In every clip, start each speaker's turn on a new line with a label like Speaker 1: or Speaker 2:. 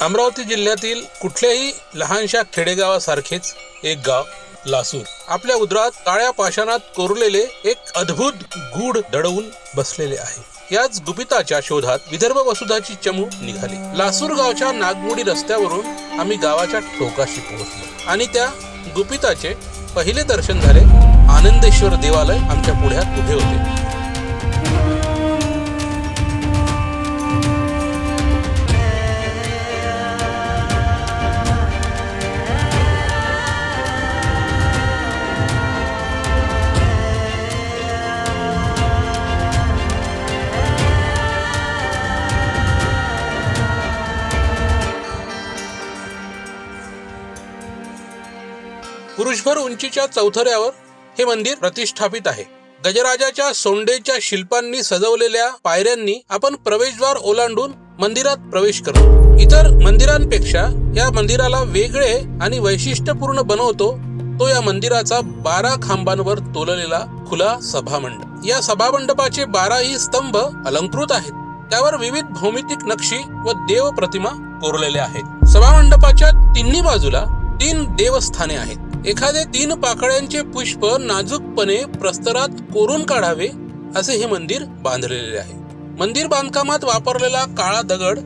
Speaker 1: अमरावती जिल्ह्यातील कुठल्याही लहानशा खेडेगावासारखेच एक गाव लासूर. आपल्या उदरात काळ्या पाषाणात कोरलेले एक अद्भुत गूढ दडवून बसलेले आहे. याच गुपिताच्या शोधात विदर्भ वसुधाची चमू निघाली. लासूर गावच्या नागमोडी रस्त्यावरून आम्ही गावाच्या टोकाशी पोहोचलो आणि त्या गुपिताचे पहिले दर्शन झाले. आनंदेश्वर देवालय आमच्या पुढ्यात उभे होते. पुरुषभर उंचीच्या चौथऱ्यावर हे मंदिर प्रतिष्ठापित आहे. गजराजाच्या सोंडेच्या शिल्पांनी सजवलेल्या पायऱ्यांनी आपण प्रवेशद्वार ओलांडून मंदिरात प्रवेश करतो. इतर मंदिरांपेक्षा या मंदिराला वेगळे आणि वैशिष्ट्यपूर्ण बनवतो तो या मंदिराचा बारा खांबांवर तोललेला खुला सभामंडप. या सभामंडपाचे बाराही स्तंभ अलंकृत आहेत. त्यावर विविध भौमितिक नक्षी व देव प्रतिमा कोरलेल्या आहेत. सभामंडपाच्या तिन्ही बाजूला तीन देवस्थाने आहेत. एखादे तीन पाकळ्यांचे पुष्प नाजूकपणे प्रस्तरात कोरून काढावे असे हे मंदिर बांधलेले आहे. मंदिर बांधकामात वापरलेला काळा दगड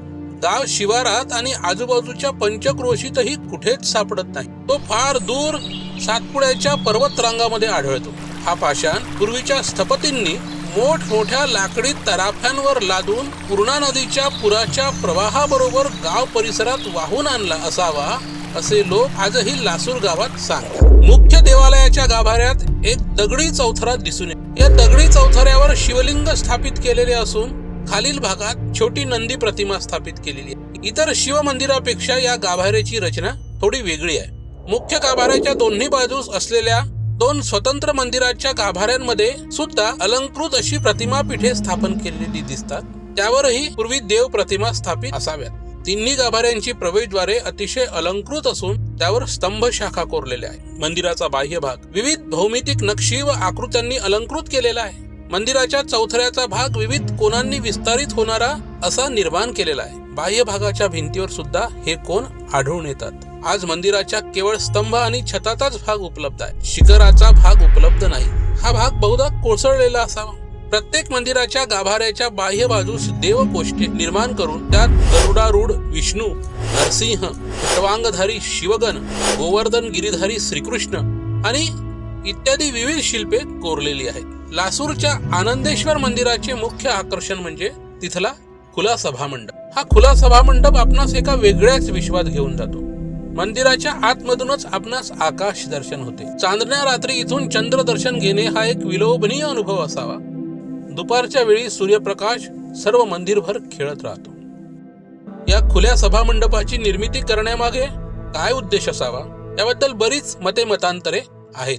Speaker 1: गाव शिवारात आणि आजूबाजूच्या पंचक्रोशीतही कुठेच सापडत नाही. तो फार दूर सातपुड्याच्या पर्वतरांगामध्ये आढळतो. हा पाषाण पूर्वीच्या स्थपतींनी मोठमोठ्या लाकडी तराफ्यांवर लादून पूर्णा नदीच्या पुराच्या प्रवाहाबरोबर गाव परिसरात वाहून आणला असावा असे लोक आजही लासूर गावात सांगतात. मुख्य देवालयाच्या गाभाऱ्यात एक दगडी चौथरा दिसून या दगडी चौथऱ्यावर शिवलिंग स्थापित केलेले असून खालील भागात छोटी नंदी प्रतिमा स्थापित केलेली आहे. इतर शिव मंदिरापेक्षा या गाभाऱ्याची रचना थोडी वेगळी आहे. मुख्य गाभाऱ्याच्या दोन्ही बाजूस असलेल्या दोन स्वतंत्र मंदिराच्या गाभाऱ्यांमध्ये सुद्धा अलंकृत अशी प्रतिमा पीठे स्थापन केलेली दिसतात. त्यावरही पूर्वी देव प्रतिमा स्थापित असाव्यात. तिन्ही गाभाऱ्यांची प्रवेशद्वारे अतिशय अलंकृत असून त्यावर स्तंभ शाखा कोरलेल्या आहे मंदिराचा बाह्य भाग विविध भौमितिक नक्षी व आकृत्यांनी अलंकृत केलेला आहे. मंदिराच्या चौथऱ्याचा भाग विविध कोणांनी विस्तारित होणारा असा निर्माण केलेला आहे. बाह्य भागाच्या भिंतीवर सुद्धा हे कोण आढळून येतात. आज मंदिराच्या केवळ स्तंभ आणि छताचाच भाग उपलब्ध आहे. शिखराचा भाग उपलब्ध नाही. हा भाग बहुधा कोसळलेला असावा. प्रत्येक मंदिराच्या गाभाऱ्याच्या बाह्य बाजूस देवकोष्ठे निर्माण करून त्यात गरुडारूढ विष्णू नरसिंह सर्वांगधारी शिवगण गोवर्धन गिरीधारी श्रीकृष्ण आणि इत्यादी विविध शिल्पे कोरलेली आहेत. लासूरच्या आनंदेश्वर मंदिराचे मुख्य आकर्षण म्हणजे तिथला खुला सभामंडप. हा खुला सभामंडप आपणास एका वेगळ्याच विश्वात घेऊन जातो. मंदिराच्या आतमधूनच आपणास आकाश दर्शन होते. चांदण्या रात्री इथून चंद्र दर्शन घेणे हा एक विलोभनीय अनुभव असावा. दुपारच्या वेळी सूर्यप्रकाश सर्व मंदिरभर खेळत राहतो. या खुल्या सभामंडपाची निर्मिती करण्यामागे काय उद्देश असावा? याबद्दल बरीच मते मतांतरे आहेत.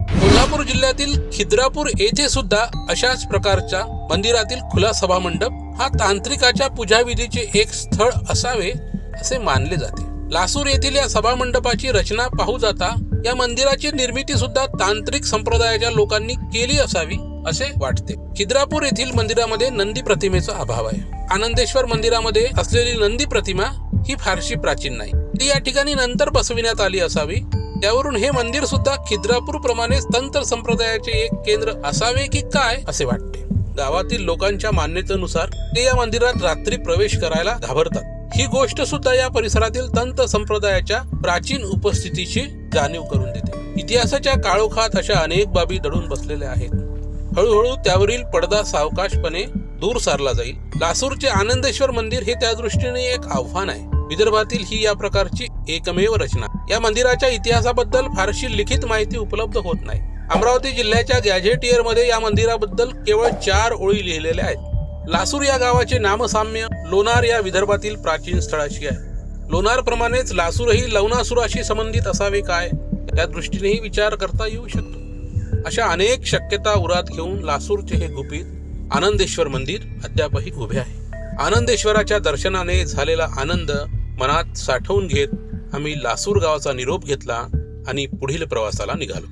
Speaker 1: कोल्हापूर जिल्ह्यातील खिद्रापूर येथे सुद्धा अशाच प्रकारच्या मंदिरातील खुला सभामंडप हा तांत्रिकाच्या पूजाविधीचे एक स्थळ असावे असे मानले जाते. लासूर येथील या सभामंडपाची रचना पाहू जाता या मंदिराची निर्मिती सुद्धा तांत्रिक संप्रदायाच्या लोकांनी केली असावी असे वाटते. खिद्रापूर येथील मंदिरामध्ये नंदी प्रतिमेचा अभाव आहे. आनंदेश्वर मंदिरामध्ये असलेली नंदी प्रतिमा ही फारशी प्राचीन नाही. ती या ठिकाणी नंतर बसविण्यात आली असावी. त्यावरून हे मंदिर सुद्धा खिद्रापूर प्रमाणे तंत्र संप्रदायाचे एक केंद्र असावे की काय असे वाटते. गावातील लोकांच्या मान्यतेनुसार ते या मंदिरात रात्री प्रवेश करायला घाबरतात. ही गोष्ट सुद्धा या परिसरातील तंत्र संप्रदायाच्या प्राचीन उपस्थितीची जाणीव करून देते. इतिहासाच्या काळोखात अशा अनेक बाबी दडून बसलेल्या आहेत. हळूहळू त्यावरील पडदा सावकाशपणे दूर सारला जाईल. लासूरचे आनंदेश्वर मंदिर हे त्या दृष्टीने एक आव्हान आहे. विदर्भातील ही या प्रकारची एकमेव रचना. या मंदिराच्या इतिहासाबद्दल फारशी लिखित माहिती उपलब्ध होत नाही. अमरावती जिल्ह्याच्या गॅझेटियरमध्ये या मंदिराबद्दल केवळ चार ओळी लिहिलेल्या आहेत. लासूर या गावाचे नामसाम्य लोणार या विदर्भातील प्राचीन स्थळाशी आहे. लोणार प्रमाणेच लासूरही लवणासुराशी संबंधित असावे काय? या दृष्टीनेही विचार करता येऊ शकतो. अशा अनेक शक्यता उरात घेऊन लासूरचे हे गुपित आनंदेश्वर मंदिर अद्यापही उभे आहे. आनंदेश्वराच्या दर्शनाने झालेला आनंद मनात साठवून घेत आम्ही लासूर गावाचा निरोप घेतला आणि पुढील प्रवासाला निघालो.